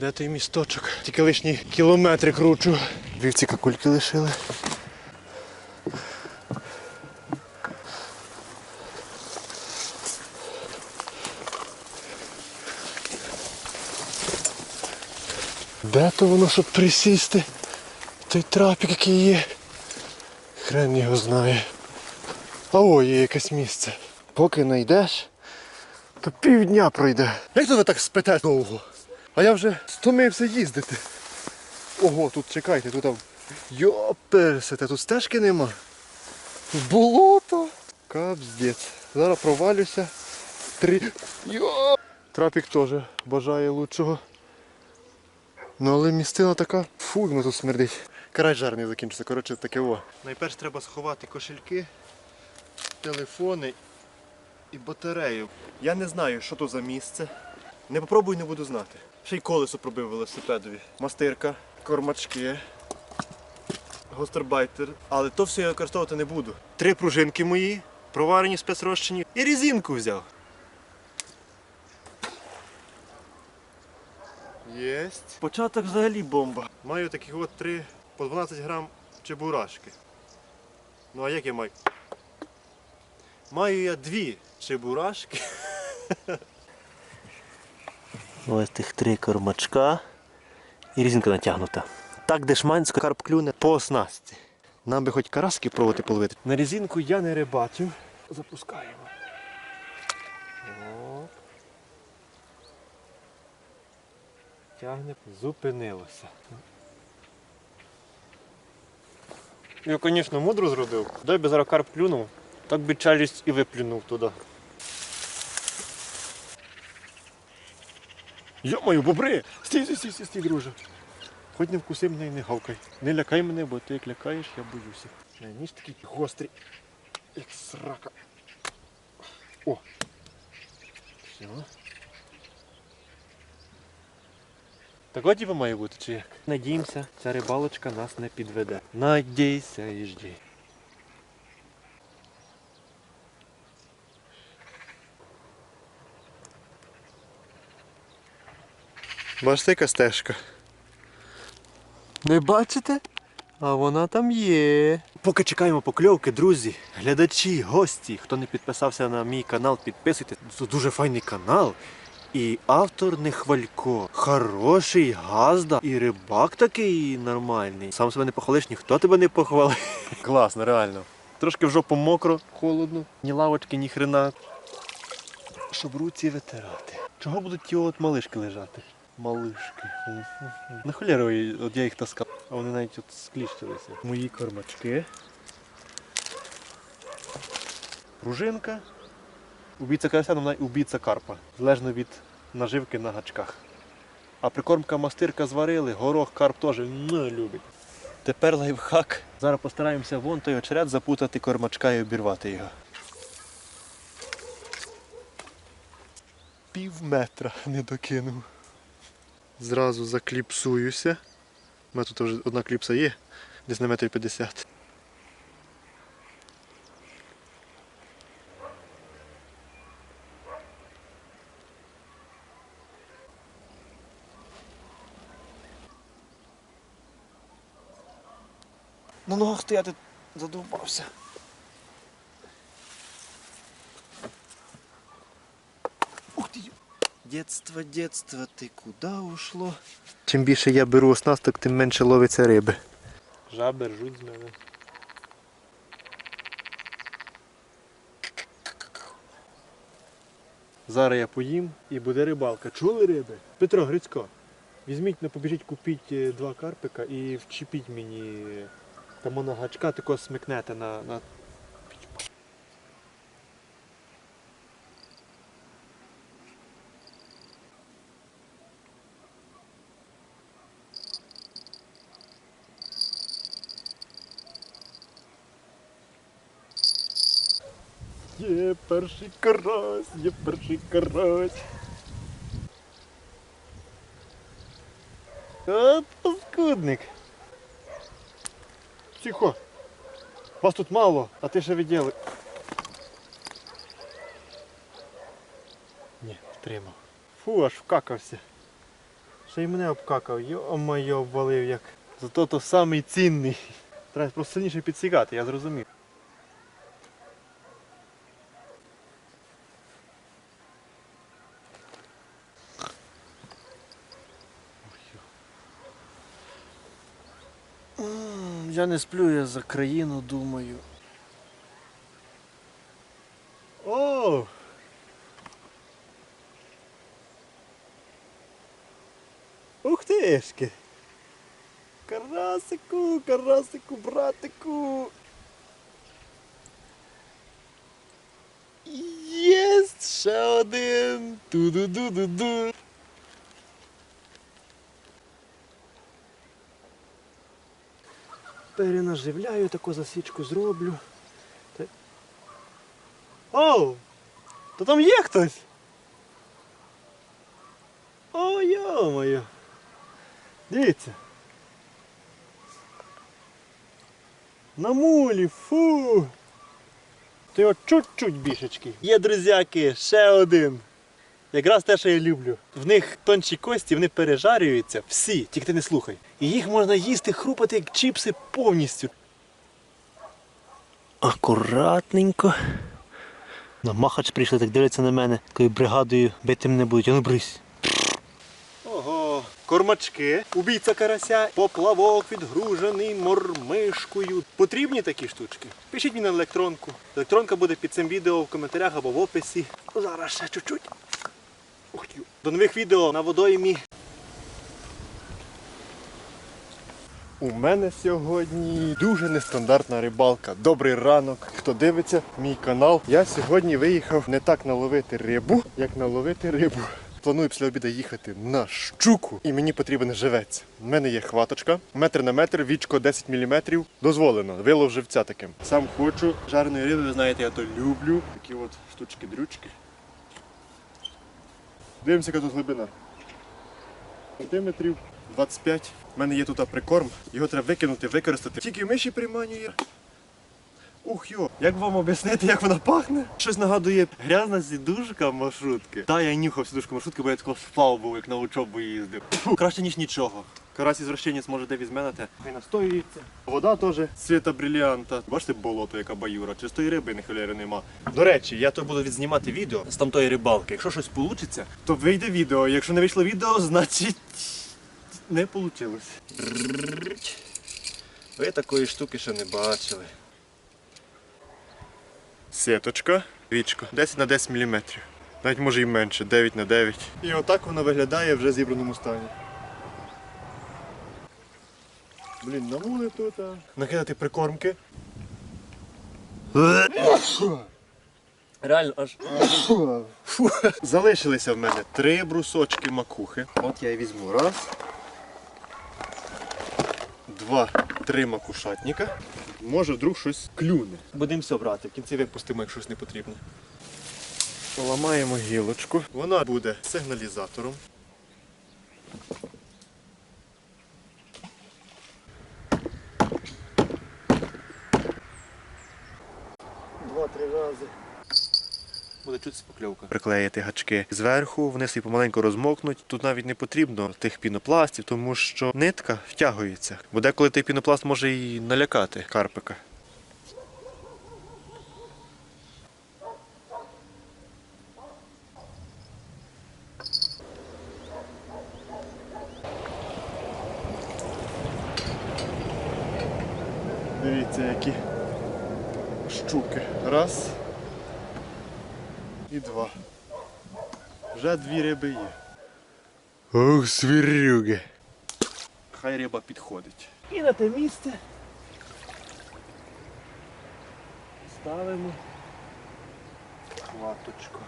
Де той місточок? Тільки лишні кілометри кручу. Вівці какульки лишили. Де то воно, щоб присісти? Той трапік, який є. Хрен його знає. А о, є якесь місце. Поки знайдеш, то півдня пройде. Як то ви так спите довго? А я вже стомився їздити. Ого, тут чекайте, тут там. Йоперсете, тут стежки нема. Болото. Капздець. Зараз провалюся. Три. Йо! Трапік теж бажає лучшого. Ну але містина така, фу, воно тут смердить. Карай жарний закінчиться, коротше таке о. Найперше треба сховати кошельки, телефони і батарею. Я не знаю, що то за місце. Не попробую, не буду знати. Ще й колесо пробив велосипедові. Мастирка, кормачки, гостербайтер. Але то все я використовувати не буду. Три пружинки мої, проварені спецрозчині, і резинку взяв. Єсть. Початок взагалі бомба. Маю таких от три по 12 грам чебурашки. Ну а як я маю? Маю я дві чебурашки. Ось тих три кормачка і різинка натягнута. Так дешмансько карп клюне по оснастці. Нам би хоч караски пробувати половити. На різинку я не рибачив. Запускаємо. Оп. Тягне, зупинилося. Я, звісно, мудро зробив. Дай би зараз карп плюнув, так би челюсть і виплюнув туди. Йо-мою, бобри! Стій, стій, стій, стій, стій, друже. Хоч не вкуси мене і не гавкай. Не лякай мене, бо ти як лякаєш, я боюся. Ніж такий гострий, як срака. О! Все. Так от типу має бути, чи як? Надіємося, ця рибалочка нас не підведе. Надійся і жди. Бачите, яка стежка? Не бачите? А вона там є. Поки чекаємо покльовки, друзі, глядачі, гості. Хто не підписався на мій канал, підписуйтесь. Це дуже файний канал. І автор не хвалько. Хороший, газда. І рибак такий нормальний. Сам себе не похвалиш, ніхто тебе не похвалить. Класно, реально. Трошки в жопу мокро, холодно. Ні лавочки, ні хрена. Щоб руці витирати. Чого будуть ті от малишки лежати? Фу-фу-фу. На холєру, от я їх таскав, а вони навіть от скліщилися. Мої кормачки. Пружинка. Убійця карася, вона убійця карпа. Залежно від наживки на гачках. А прикормка мастирка зварили, горох карп теж не любить. Тепер лайфхак. Зараз постараємося вон той очерет запутати кормачка і обірвати його. Пів метра не докинув. Зразу закліпсуюся. У мене тут вже одна кліпса є, десь на метр 50. На ногах стояти задовбався. Ух ти! Детство, детство, ти куди ушло? Чим більше я беру оснасток, тим менше ловиться риби. Жаби ржуть з мене. Зараз я поїм і буде рибалка. Чули риби? Петро Грицько, візьміть, не побіжіть, купіть е, два карпика і вчепіть мені там на гачка, тако смикнете на, на Є перший карась, є перший карась. От паскудник. Тихо. Вас тут мало, а ти ще відділи. Ні, втримав. Фу, аж вкакався. Ще й мене обкакав, йо-моє, обвалив як. Зато то самий цінний. Треба просто сильніше підсікати, я зрозумів. Я не сплю, я за країну думаю. О! Ух тишки! Карасику, карасику, братику! Єсть! Ще один! Ту-ду-ду-ду-ду! Перенаживляю, таку засічку зроблю. Та- Оу! То там є хтось? О, йо-моє! Дивіться. На мулі, фу. То його чуть-чуть бішечки. Є друзяки, ще один. Якраз те, що я люблю. В них тонші кості, вони пережарюються всі, тільки ти не слухай. І їх можна їсти, хрупати як чіпси повністю. Акуратненько. На махач прийшли, так дивляться на мене, такою бригадою бити мене будуть, а ну брись. Ого, кормачки, убійця карася, поплавок відгружений мормишкою. Потрібні такі штучки? Пишіть мені на електронку. Електронка буде під цим відео в коментарях або в описі. Зараз ще чуть-чуть. До нових відео на водоймі. У мене сьогодні дуже нестандартна рибалка. Добрий ранок. Хто дивиться мій канал. Я сьогодні виїхав не так наловити рибу, як наловити рибу. Планую після обіду їхати на щуку, і мені потрібен живець. У мене є хваточка, метр на метр, вічко 10 мм. Дозволено, вилов живця таким. Сам хочу жареної риби, ви знаєте, я то люблю. Такі от штучки-дрючки. Дивимося, яка тут глибина. Сантиметрів 25. У мене є тут прикорм, його треба викинути, використати. Тільки миші приманює. Ух йо, як вам об'яснити, як вона пахне? Щось нагадує грязна сідушка маршрутки. Та я нюхав сідушку маршрутки, бо я такого спав був, як на учобу їздив. Фу, краще, ніж нічого. Карась ізвращенець може де візьме на те. Хай настоюється. Вода теж світа бриліанта. Бачите болото, яка баюра. Чистої риби не холєри нема. До речі, я то буду відзнімати відео з тамтої рибалки. Якщо щось вийде, то вийде відео. Якщо не вийшло відео, значить не вийшло. Ви такої штуки ще не бачили. Сіточка, вічко, 10 на 10 мм. Навіть може і менше, 9 на 9. І отак воно виглядає вже зібраному стані. Блін, намули тут. А... Накидати прикормки. Реально аж. Фу. Залишилися в мене три брусочки макухи. От я і візьму. Раз. Два, три макушатника. Може вдруг щось клюне. Будемо все брати, в кінці випустимо, як щось не потрібне. Поламаємо гілочку. Вона буде сигналізатором. Рази. Буде чути покльовка. Приклеїти гачки зверху, вони собі помаленьку розмокнуть. Тут навіть не потрібно тих пінопластів, тому що нитка втягується. Бо деколи той пінопласт може і налякати карпика. Дивіться, які щуки. Раз. І два. Вже дві риби є. Ох, свірюги. Хай риба підходить. І на те місце ставимо хваточку.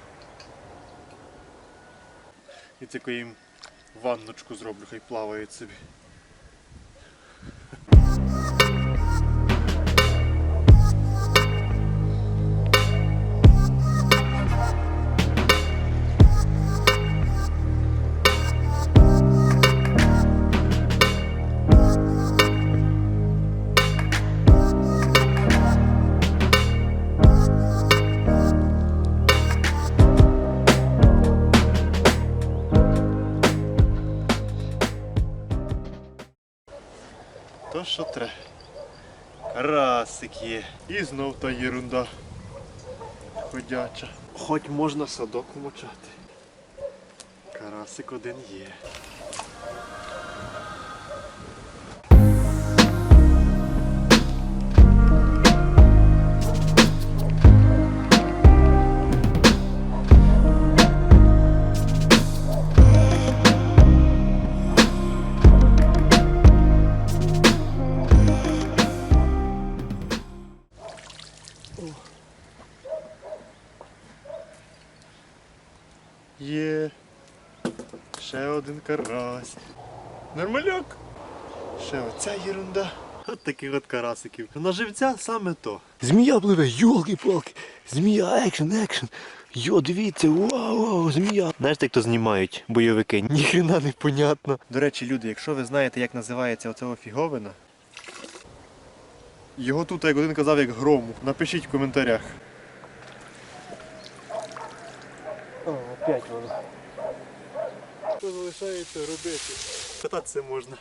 І таку їм ванночку зроблю, хай плавають собі. Карасик є. І знов та єрунда. Ходяча. Хоч можна садок вмочати. Карасик один. Є. карась. Нормальок. Ще оця єрунда. От таких от карасиків. На живця саме то. Змія пливе, йолки-палки. Змія, екшен, екшен. Йо, дивіться, вау, вау, змія. Знаєте, як то знімають бойовики? Ніхрена не понятно. До речі, люди, якщо ви знаєте, як називається оцього фіговина, його тут, як один казав, як грому. Напишіть в коментарях. О, опять воно. Що залишається робити? Питатися можна.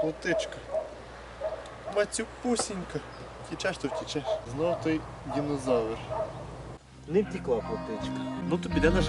Плотичка. Мацюпусінька. Втічеш, то втічеш. Знов той динозавр. Не втікла плотичка. Ну тобі де на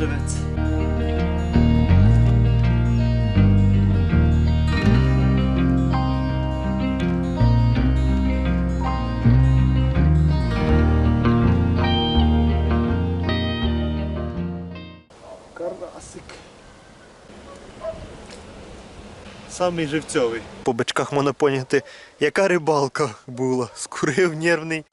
Самий живцьовий. По бичках можна поняти, яка рибалка була. Скурив нервний.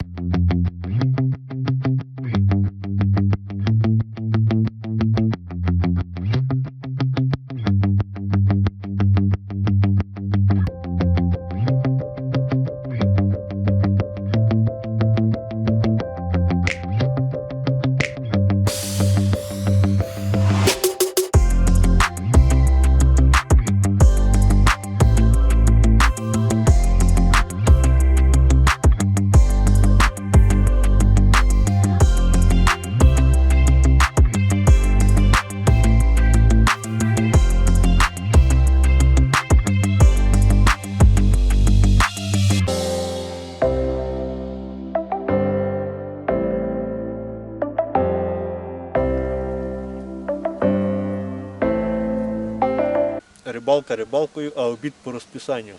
Рибалка рибалкою, а обід по розписанню.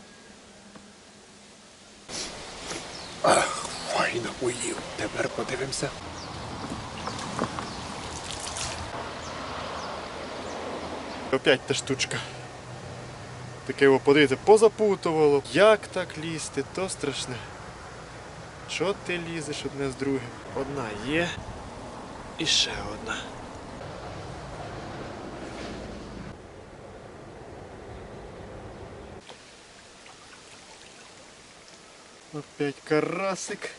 Файно уїв. Тепер подивимося. Опять та штучка. Таке подивіться, позапутувало. Як так лізти, то страшне. Що ти лізеш одне з другим? Одна є. І ще одна. Опять карасик.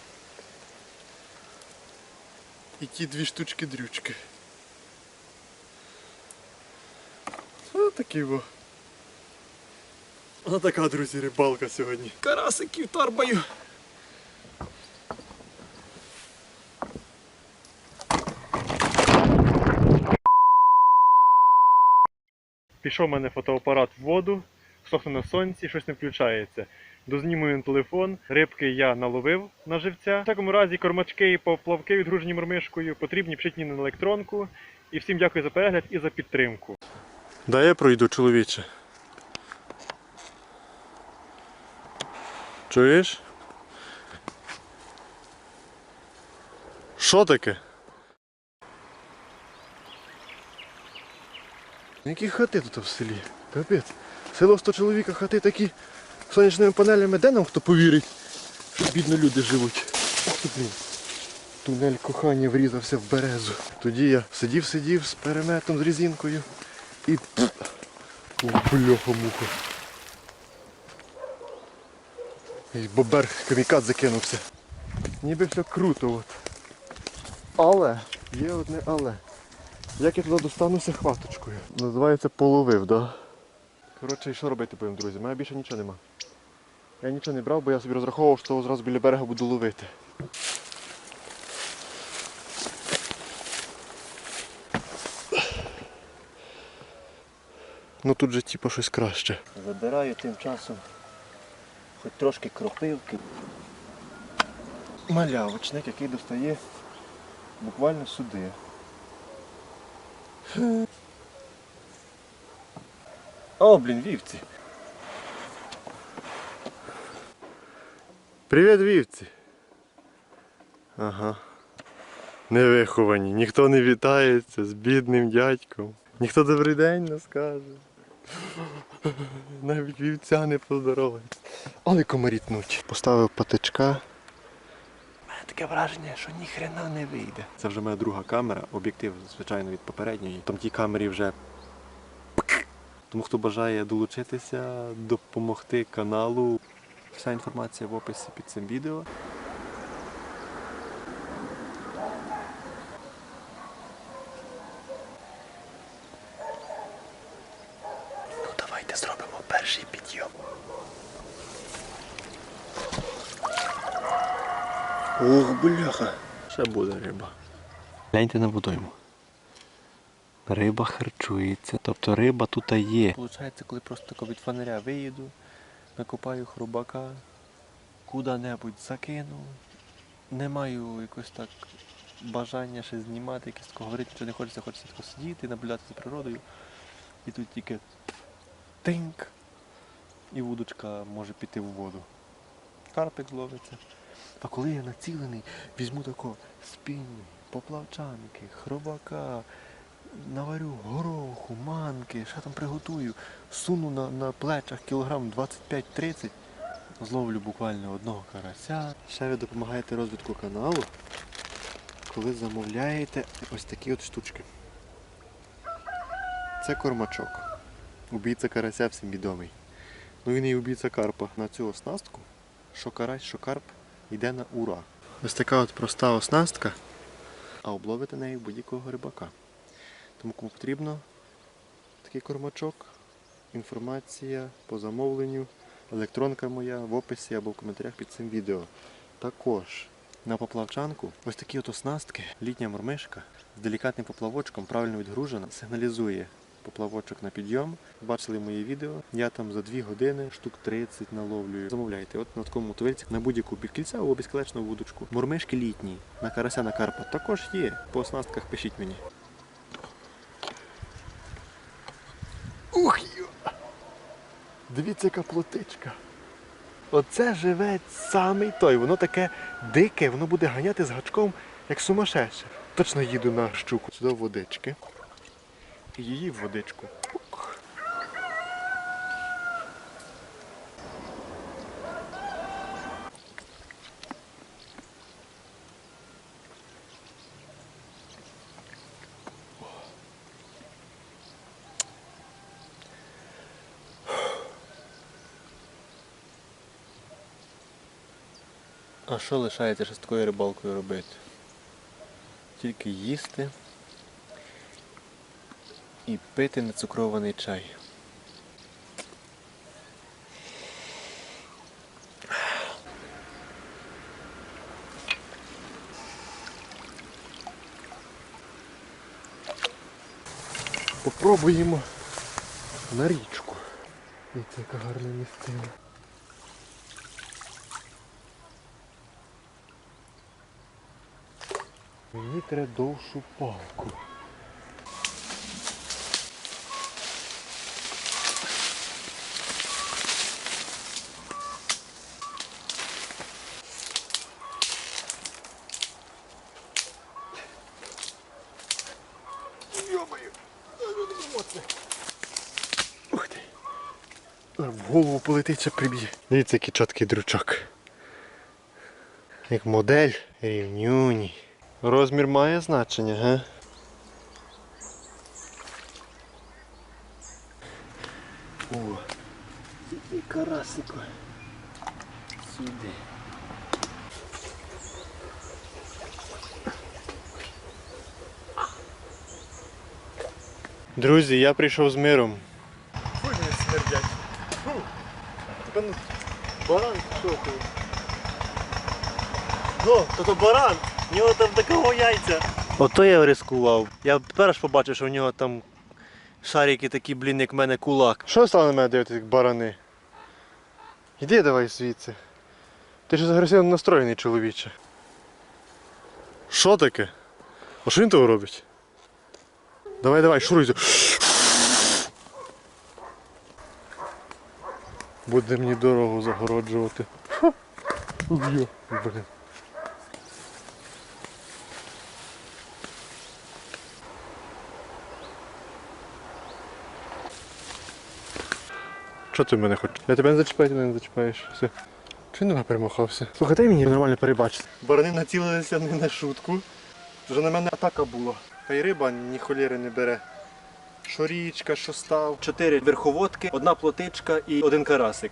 І ті дві штучки дрючки. Ось такий во. Ось така, друзі, рибалка сьогодні. Карасиків торбаю. Пішов у мене фотоапарат в воду, сохне на сонці, щось не включається. Дознімую телефон, рибки я наловив на живця. В такому разі кормачки і поплавки відгружені мормишкою, потрібні пшитні на електронку. І всім дякую за перегляд і за підтримку. Да я пройду, чоловіче. Чуєш? Що таке? Які хати тут в селі? Капець. Село 100 чоловіка, хати такі сонячними панелями, де нам хто повірить, що бідно люди живуть. Ох блін. Тунель кохання врізався в березу. Тоді я сидів-сидів з переметом, з резинкою і бляха муха. І бобер камікад закинувся. Ніби все круто от. Але, є одне але. Як я туди достануся хваточкою? Називається половив, да? Коротше, що робити будемо, друзі? У мене більше нічого нема. Я нічого не брав, бо я собі розраховував, що зразу біля берега буду ловити. Ну тут же типу щось краще. Забираю тим часом хоч трошки кропивки. Малявочник, який достає буквально сюди. О, блін, вівці. Привіт, вівці. Ага. Невиховані. Ніхто не вітається з бідним дядьком. Ніхто добрий день не скаже. Навіть вівця не поздоровається. Але комарі тнуть. Поставив патичка. У мене таке враження, що ніхрена не вийде. Це вже моя друга камера, об'єктив, звичайно, від попередньої. Там тій камері вже. Тому хто бажає долучитися, допомогти каналу. Вся інформація в описі під цим відео. Ну давайте зробимо перший підйом. Ох, бляха. Ще буде риба. Гляньте на водойму. Риба харчується. Тобто риба тут є. Получається, коли просто від фонаря виїду, накопаю хробака, куди-небудь закину. Не маю якось так бажання ще знімати, тако говорити, що не хочеться, хочеться тако сидіти, наблюдати за природою. І тут тільки тинк. І вудочка може піти в воду. Карпик зловиться. А коли я націлений, візьму тако спінні, поплавчанки, хробака, наварю гороху, манки, що там приготую, суну на, на плечах кілограм 25-30, зловлю буквально одного карася. Ще ви допомагаєте розвитку каналу, коли замовляєте ось такі от штучки. Це кормачок. Убійця карася всім відомий. Ну він і убійця карпа на цю оснастку, що карась, що карп, йде на ура. Ось така от проста оснастка, а обловити нею будь-якого рибака. Тому кому потрібно такий кормачок, інформація по замовленню, електронка моя в описі або в коментарях під цим відео. Також на поплавчанку ось такі от оснастки, літня мормишка з делікатним поплавочком, правильно відгружена, сигналізує поплавочок на підйом. Бачили мої відео. Я там за 2 години штук 30 наловлюю. Замовляйте, от на такому мотовильці на будь-яку підкільця або безкілечну вудочку. Мормишки літні, на карася на карпа також є. По оснастках пишіть мені. Ух йо! Дивіться, яка плотичка. Оце живе самий той. Воно таке дике, воно буде ганяти з гачком, як сумасшедше. Точно їду на щуку. Сюди водички. І її в водичку. А що лишається ще з такою рибалкою робити? Тільки їсти і пити нецукрований чай. Попробуємо на річку. Це яка гарна місцина. Мені треба довшу палку. Моцне. Ух ти. В голову полетить, що приб'є. Дивіться, який чіткий дручок. Як модель рівнюні. Розмір має значення, га? О, який карасико. Сюди. Друзі, я прийшов з миром. Фу, не смердять. Тебе ну, баран ти? Ну, то то баран, в нього там такого яйця. Ото я рискував. Я тепер побачив, що в нього там Шарики такі, блін, як в мене кулак. Що стало на мене дивитися, як барани? Іди давай звідси. Ти ж агресивно настроєний чоловіче. Що таке? А що він того робить? Давай, давай, шуруй. Буде мені дорогу загороджувати. Блін. Що ти мене хочеш? Я тебе не зачіпаю, ти мене не зачіпаєш. Все. Чи не перемахався? Слухай, дай мені нормально перебачити. Барани націлилися не на шутку. Вже на мене атака була. Хай риба ні холєри не бере. Що річка, що став. Чотири верховодки, одна плотичка і один карасик.